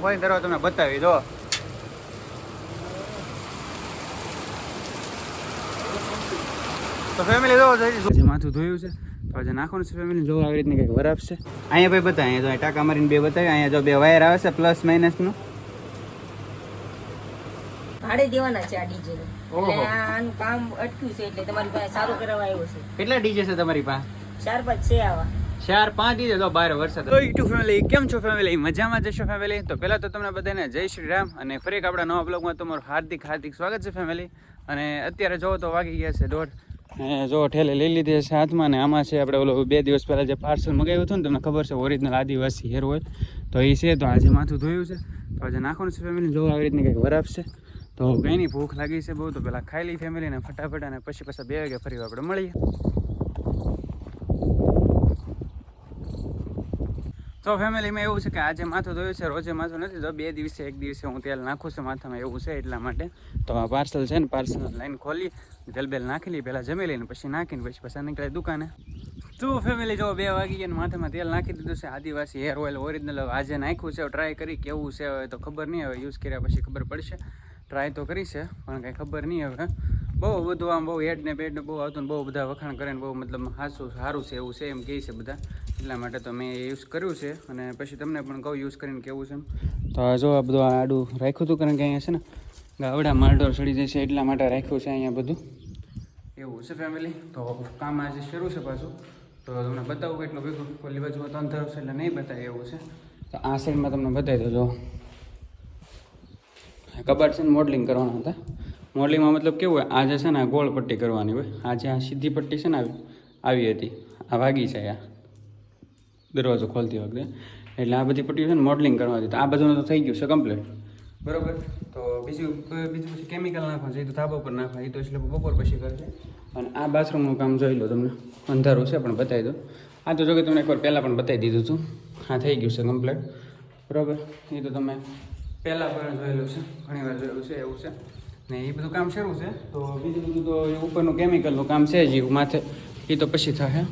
તમને બતાવી દો. તો ફેમિલી જોવો તો માથું ધોયું છે. તો આજે નાખવાનું છે ફેમિલી જોવો આવી રીતની કંઈક વરાપ છે અહીંયા ભાઈ બતાવે અહીંયા જો ટાકા મારીને બે બતાવે અહીંયા જો બે વાયર આવે છે પ્લસ માઇનસનું ભાડે દેવાના છે આ ડીજે આનું કામ અટક્યું છે એટલે તમારી પાસે સારું કરાવવા આવ્યો છે. કેટલા ડીજે છે તમારી પાસે? ચાર પાંચ છે આવા. ચાર પાંચ દી તો બાર વરસાદ તો યુટ્યુબ ફેમિલી કેમ છો ફેમિલી મજામાં જશો ફેમિલી તો પહેલાં તો તમને બધાને જય શ્રી રામ અને ફરી એક આપણા નવા બ્લોગમાં તમારું હાર્દિક હાર્દિક સ્વાગત છે ફેમિલી અને અત્યારે જોવો તો વાગી ગયા છે દોઢ. જો ઠેલે લઈ લીધી છે હાથમાં ને આમાં છે આપણે ઓલો બે દિવસ પહેલાં જે પાર્સલ મગાવ્યું હતું ને તમને ખબર છે ઓરિજિનલ આદિવાસી હેર ઓઇલ તો એ છે, તો આજે માથું ધોયું છે. તો આજે નાખવાનું છે ફેમિલી જો આવી રીતની કંઈક વરાપ છે તો કંઈ ભૂખ લાગી છે બહુ, તો પહેલાં ખાઈ લઈ ફેમિલીને ફટાફટ અને પછી પાછા બે વાગે ફરી આપણે મળીએ. તો ફેમિલીમાં એવું છે કે આજે માથું ધોયું છે, રોજે માથું નથી તો બે દિવસે, એક દિવસે હું તેલ નાખું છું માથામાં, એવું છે એટલા માટે. તો આ પાર્સલ છે ને પાર્સલ લાઈન ખોલી તેલ બેલ નાખી લઈ પહેલાં જમી લઈને પછી નાખીને પછી પછી નીકળે દુકાને. તો ફેમિલી જો બે વાગી ગયા માથામાં તેલ નાખી દીધું છે, આદિવાસી હેર ઓઇલ ઓરિજિનલ આજે નાખ્યું છે. ટ્રાય કરી, કેવું છે હવે તો ખબર નહીં, હવે યુઝ કર્યા પછી ખબર પડશે. ટ્રાય તો કરી છે, પણ કાંઈ ખબર નહીં હવે. બહુ બધું આમ બહુ હેડ ને પેડ બહુ આવતું બહુ બધા વખાણ કરે ને બહુ મતલબ સાચું સારું છે એવું છે એમ કહે છે બધા. એટલા માટે તો મેં યુઝ કર્યું છે અને પછી તમને પણ કહું યુઝ કરીને કેવું છે એમ. તો જો આ બધું આડું રાખ્યું હતું કારણ કે અહીંયા છે ને, ગાવડા માલઢોર ચડી જાય છે એટલા માટે રાખ્યું છે અહીંયા બધું. એવું છે ફેમિલી તો કામ આજે શરૂ છે પાછું. તો તમને બતાવું કેટલું ભેગું. ખોલી બાજુ તો અંધારું છે એટલે નહીં બતાવે એવું છે. તો આ સાઈડમાં તમને બતાવી દો જો. કબાટ છે ને મોડલિંગ કરવાના હતા. મોડલિંગમાં મતલબ કેવું હોય આજે છે ને આ ગોળ પટ્ટી કરવાની હોય. આજે આ સીધી પટ્ટી છે ને આવી આવી હતી. આ વાગી છે આ. દરવાજો ખોલતી વખતે. એટલે આ બધી પટ્ટીઓ છે ને મોડલિંગ કરવાની તો આ બધું તો થઈ ગયું છે કમ્પ્લીટ બરોબર. તો બીજું બીજું પછી કેમિકલ નાખવાનું છે? એ તો ધાબા પર નાખવા. એ તો એટલે બપોર પછી કરશે અને આ બાથરૂમનું કામ જોઈ લો તમને. અંધારું છે પણ બતાવી દો આ તો જો કે તમને એકવાર પહેલાં પણ બતાવી દીધું હતું. હા થઈ ગયું છે કમ્પ્લીટ બરાબર. એ તો તમે પહેલાં પણ જોયેલું છે. ઘણી વાર જોયેલું છે એવું છે. ને એ બધું કામ શરૂ છે. તો બીજું બધું તો એ ઉપરનું કેમિકલનું કામ છે જ માથે. એ તો પછી થશે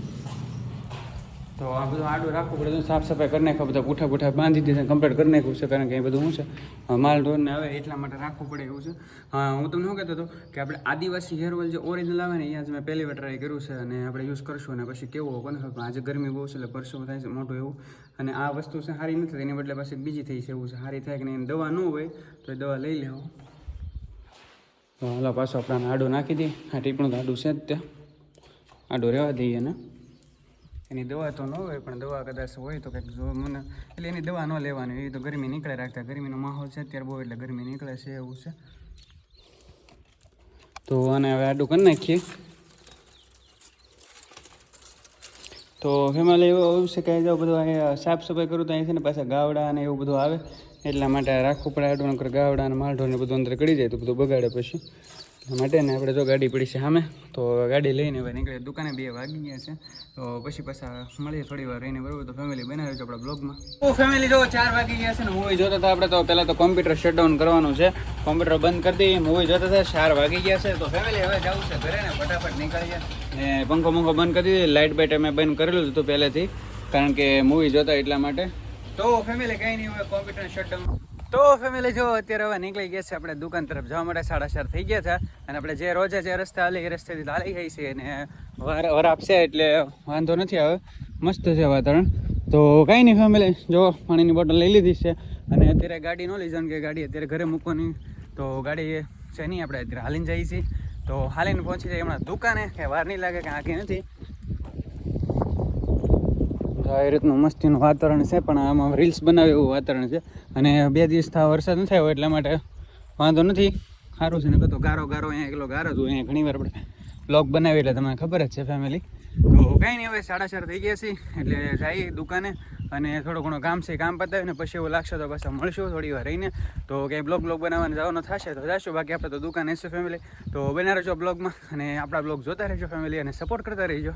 તો આ બધું આડું રાખવું પડે સાફ સફાઈ કરી નાખવા, બધા પૂઠા પૂઠા બાંધી દીધા કમ્પ્લીટ કરી નાખ્યું છે, કારણ કે એ બધું શું છે? માલ ઢોરને આવે એટલા માટે રાખવું પડે એવું છે. હા તમને શું કહેતો હતો કે આપણે આદિવાસી હેર ઓઇલ જે ઓરિજિનલ આવે ને અહીંયા જ મેં પહેલી વાર ટ્રાય કર્યું છે અને આપણે યુઝ કરશું અને પછી કેવું કોને ખબર, પણ આજે ગરમી બહુ છે એટલે પરસેવો થાય છે મોટું એવું. અને આ વસ્તુ છે સારી નથી એની બદલે પાછી બીજી થઈ છે એવું છે. સારી થાય કે નહીં દવા ન હોય, તો એ દવા લઈ લેવો. તો હાલો પાછો આપણે આડું નાખી દઈએ. આ ટીપણું તો આડું છે જ ત્યાં. આડું રહેવા દઈએ ને એની દવા તો ન હોય પણ દવા કદાચ હોય તો કંઈક જો મને એટલે એની દવા ન લેવાની એ તો ગરમી નીકળે રાખતા. ગરમીનો માહોલ છે અત્યારે બહુ એટલે ગરમી નીકળે છે એવું છે. તો આને હવે આડું કરી નાખીએ. તો ફેમિલી એવું છે કે જો બધું અહીંયા સાફ સફાઈ કરું તો અહીં છે ને પાછા ગાવડા અને એવું બધું આવે. એટલા માટે રાખવું પડે આડું, નકર ગાવડા અને માલઢોર ને બધું અંદર કરી જાય તો બધું બગાડે પછી. માટે ને આપણે જો ગાડી પડી છે સામે, તો ગાડી લઈને હવે નીકળે દુકાને બે વાગી ગયા છે, તો પછી પાછા મળીએ થોડી વાર રહીને, બરોબર? તો ફેમિલી બનાવ્યો છે આપણા બ્લોગમાં ફેમિલી જો ચાર વાગી ગયા છે ને મૂવી જોતા હતા આપણે, તો પહેલાં તો કોમ્પ્યુટર શટડાઉન કરવાનું છે. કોમ્પ્યુટર બંધ કરી દઈએ મૂવી જોતા હતા, ચાર વાગી ગયા છે, તો ફેમિલી હવે જવું છે ઘરે ને ફટાફટ નીકળીએ. ને પંખો મંખો બંધ કરી દીધી લાઇટ બાઇટ અમે બંધ કરેલું હતું પહેલેથી, કારણ કે મૂવી જોતા એટલા માટે. તો ફેમિલી કંઈ નહીં, હવે કોમ્પ્યુટર શટડાઉન તો ફેમિલી જો, અત્યારે હવે નીકળી ગયા છે આપણે દુકાન તરફ જવા માટે, સાડા ચાર થઈ ગયા હતા અને આપણે જે રોજે જે રસ્તે હાલી, એ રસ્તેથી હાલી ગઈ છે અને વાર વાર આપશે એટલે વાંધો નથી આવે. મસ્ત છે વાતાવરણ. તો કાંઈ નહીં ફેમિલી જો પાણીની બોટલ લઈ લીધી છે. અને અત્યારે ગાડી ન લઈ જવાનું કે ગાડી અત્યારે ઘરે મૂકવાની. તો ગાડી છે નહીં, આપણે અત્યારે હાલીને જઈએ છીએ. તો હાલીને પહોંચી જાય હમણાં દુકાને કે વાર નહીં લાગે કે આગે નથી. આવી રીતનું મસ્તીનું વાતાવરણ છે, પણ આમાં રીલ્સ બનાવે એવું વાતાવરણ છે. અને બે દિવસ થા વરસાદ નથી આવ્યો એટલા માટે વાંધો નથી. સારું છે ને તો ગારો ગારો અહીંયા એકલો ગારો જ હોય, અહીંયા ઘણી વાર આપણે બ્લોગ બનાવી એટલે તમને ખબર જ છે ફેમિલી તો કાંઈ નહીં હવે સાડા ચાર થઈ ગયા છે એટલે જઈએ દુકાને અને થોડું ઘણું કામ છે કામ પતાવીને પછી એવું લાગશે તો પાછા મળશું થોડી વાર રહીને. તો કંઈ બ્લોગ બ્લોગ બનાવવાનું જવાનું થશે તો જશું બાકી આપણે તો દુકાન હશે ફેમિલી તો બના રહેજો બ્લોગમાં અને આપણા બ્લોગ જોતા રહેજો ફેમિલી અને સપોર્ટ કરતા રહેજો.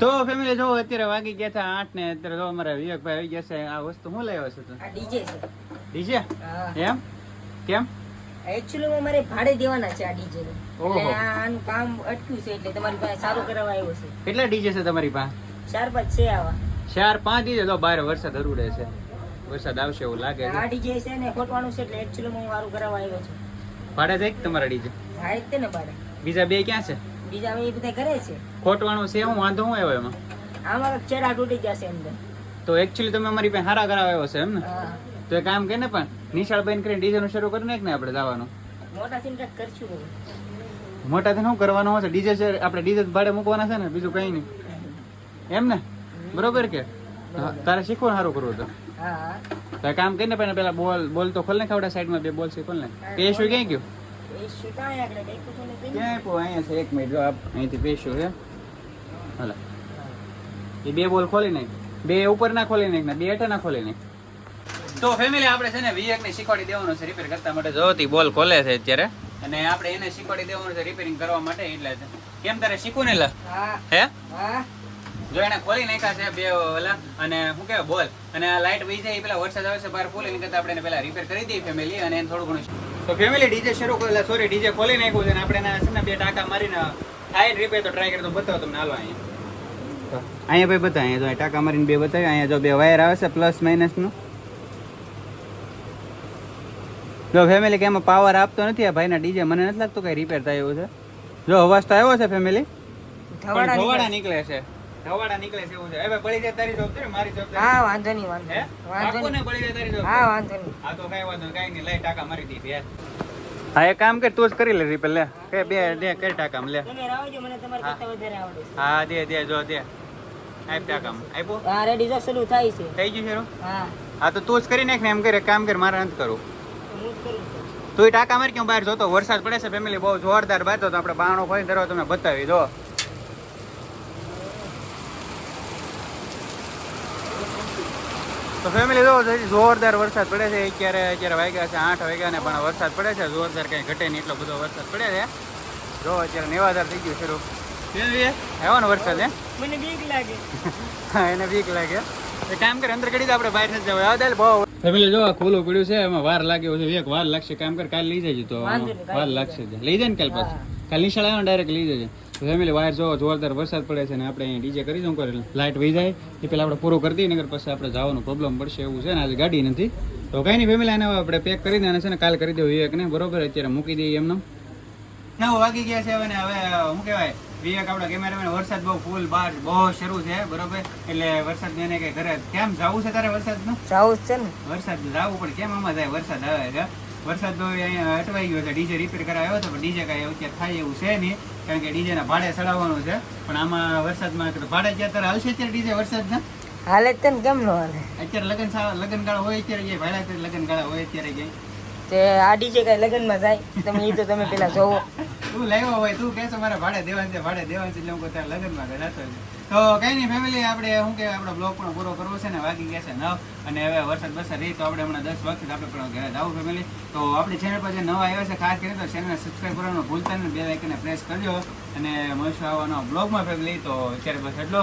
તો ફેમિલી જો અત્યારે વાગી ગયા હતા આઠ ને અત્યારે જો અમારા વિવેકભાઈ આવી ગયા છે. આ વસ્તુ હું લાવ્યો છે ડીજે છે. ડીજે? એમ? કેમ? એકચ્યુઅલી મારે ભાડે દેવાના છે આ ડીજે ને. એટલે આનું કામ અટક્યું છે એટલે તમારી પાસે સારું કરાવવા આવ્યો છે. કેટલા ડીજે છે તમારી પાસે? ચાર પાંચ છે આવા. ચાર પાંચ ડીજે તો બહાર વરસાદ હરુડે છે. વરસાદ આવશે એવું લાગે છે. આ ડીજે છે ને ખોટવાનું છે એટલે એકચ્યુઅલી હું સારું કરાવવા આવ્યો છું. ભાડે જાય તમારા ડીજે હા છે ને ભાડે. બીજા બે ક્યાં છે? બીજા એ બધા કરે છે. ખોટવાનું છે હું વાંધો હું આવ્યો એમાં? આમાં ચેડા તૂટી જશે અંદર. તો એકચ્યુઅલી તમે અમારી પાસે હારા કરાવ્યો છે એમ ને? હા. તો એ કામ કે ને પણ નિશાળ બેન કરીને ડીજે નું શરૂ કરી નાખ ને આપણે જવાનું. મોટા થઈને કંઈક કરશું. મોટાથી શું કરવાનું હશે? ડીજે છે આપણે ડીજે ભાડે મૂકવાના છે ને બીજું કઈ નહીં. એમ ને? બરોબર કે? તારે શીખવું સારું કરવું તો. હા. કામ કરીને પણ પેલા બોલ બોલ તો ખોલ ને ખાવડા સાઈડમાં બે બોલ છે ખોલ ને. ક્યાં ગયું? એ શું ને તે? ક્યાં આપ્યું અહીંયા છે એક મિનિટ જો આપ અહીંથી પેશું હે. હાલા. એ બે બોલ ખોલી નાખ. બે ઉપર ના ખોલી નાખ ને બે હેઠા ના ખોલી નાખ. તો ફેમિલી આપણે છે ને વિવેક ને શીખવાડી દેવાનું છે રિપેર કરતા માટે. જોતી બોલ ખોલે છે અત્યારે. અને આપણે એને શીખવાડી દેવાનું છે રિપેરિંગ કરવા માટે એટલે કેમ તારે શીખવું ને લા? હા. હે? જો એને ખોલી નાખ્યા છે બે ઓલા અને શું કહેવાય બોલ. અને આ લાઈટ વહી જાય એ પેલા વરસાદ આવે છે બહાર ખોલી નીકળતા આપણે એને પેલા રિપેર કરી દઈએ ફેમિલી અને એને થોડું ઘણું તો ફેમિલી ડીજે શરૂ કરેલા સોરી ડીજે ખોલી નાખ્યું છે અને આપણે એના છે ને બે ટાંકા મારીને થાય રિપેર તો ટ્રાય કરી તો બતાવો તમને. હાલો અહીંયા. અહીંયા ભાઈ બતાવે અહીંયા જો ટાંકા મારીને બે બતાવ્યું અહીંયા જો બે વાયર આવે છે પ્લસ માઇનસનું જો ફેમિલી કે એમાં પાવર આપતો નથી આ ભાઈના ડીજે મને નથી લાગતું કઈ રિપેર થાય એવું છે. જો અવાજ તો આવ્યો છે ફેમિલી ધવાડા ધવાડા નીકળે. છે. ધવાડા નીકળે છે એવું છે. હવે બળી જાય તારી જવાબદારી મારી જોબ હા વાંધો નહીં વાંધો વાંધો નહીં. બળી જાય તારી હા વાંધો નહીં. આ તો કઈ વાંધો નહીં, નહીં. લઈ ટાકા મારી દીધી યાર હા એ કામ કે તું જ કરી લે રિપેર લે. કે બે દે કરી ટાકા લે. તમે રાવજો મને તમારે હા. કરતા વધારે આવડે હા દે દે જો દે. આપ ટાકા આપ્યો? હા રેડી જો શરૂ થાય છે. થઈ ગયું છે હા. હા તો તું જ કરી નાખ ને એમ કરે કામ કર મારે નથી કરવું. તો હું જ કરું તું ટાકા મારી કેમ બહાર જોતો? વરસાદ પડે છે ફેમિલી બહુ જોરદાર બાતો તો આપણે બાણો ખોલી ધરો તમને બતાવી દો. તો ફેમિલી જો જોરદાર વરસાદ પડે છે અત્યારે અત્યારે વાગ્યા છે? આઠ વાગ્યા ને પણ વરસાદ પડે છે જોરદાર કઈ ઘટે નહીં એટલો બધો વરસાદ પડે છે. જો અત્યારે નેવાદાર થઈ ગયું શરૂ આવ્યો ને વરસાદ? હે મને બીક લાગે. હા એને બીક લાગે. એ કામ કરે અંદર કરી આપણે બહાર નથી જવું આવડે બહુ ફેમિલી જો ખુલ્લું પડ્યું છે એમાં વાર લાગે છે. એક વાર લાગશે કામ કર કાલ લઈ જજો તો. વાંધો નહીં, કાલ વાર લાગશે લઈ જાય ને કાલ પાછું. કાલ નિશાળ આવે ડાયરેક્ટ લઈ જજે. ફેમિલી વાયર જો જોરદાર વરસાદ પડે છે ને આપણે અહીંયા ડીજે કરી દઉં કરે લાઇટ વહી જાય એ પેલા આપણે પૂરું કરી દઈએ નગર પછી આપણે જવાનું પ્રોબ્લેમ પડશે એવું છે ને આજે ગાડી નથી. તો કઈ નહીં ફેમિલી આને હવે આપણે પેક કરી દે અને છે ને કાલ કરી દેવું એક ને બરોબર? અત્યારે મૂકી દઈએ એમને વાગી ગયા છે અને હવે શું કહેવાય? વિવેક આપણા કેમેરામેન વરસાદ બહુ ફૂલ બાર બહુ શરૂ છે બરોબર? એટલે વરસાદ એને કઈ ઘરે કેમ જવું છે તારે વરસાદનું? જાવું જ છે ને. વરસાદ જવું પણ કેમ આમાં જાય વરસાદ આવે છે. વરસાદ તો અહીંયા અટવાઈ ગયો છે ડીજે રિપેર કરાવ્યો હતો પણ ડીજે કાંઈ અત્યારે થાય એવું છે નહીં કારણ કે ડીજે ના ભાડે ચડાવવાનું છે. પણ આમાં વરસાદમાં માં ભાડે અત્યારે તારે હાલશે અત્યારે ડીજે વરસાદ ના હાલે જ કેમ નો હાલે. અત્યારે લગન સા- ગાળા હોય અત્યારે ભાડા અત્યારે લગન ગાળા હોય અત્યારે જાય. તે આ ડીજે કઈ લગ્નમાં જાય, તમે એ તો તમે પેલા જોવો. તું લાવ્યો હોય, તું કહેશો મારે ભાડે દેવાનું છે, ભાડે દેવાનું છે, એટલે હું ત્યારે લગ્નમાં છે તો કઈ નહીં ફેમિલી આપણે શું કે આપણો બ્લોગ પણ પૂરો કરવો છે ને, વાગી ગયા છે નવ, અને હવે વરસાદ વરસાદ રહી, તો આપણે હમણાં દસ વખત આપણે પણ ઘરે જવું ફેમિલી તો આપણી ચેનલ પર જે નવા આવ્યા છે, ખાસ કરીને તો ચેનલને સબસ્ક્રાઈબ કરવાનું ભૂલતા નહીં, બે લાઇકને પ્રેસ કરજો. અને મળશું આવવાનો બ્લોગમાં ફેમિલી તો અત્યારે બસ એટલો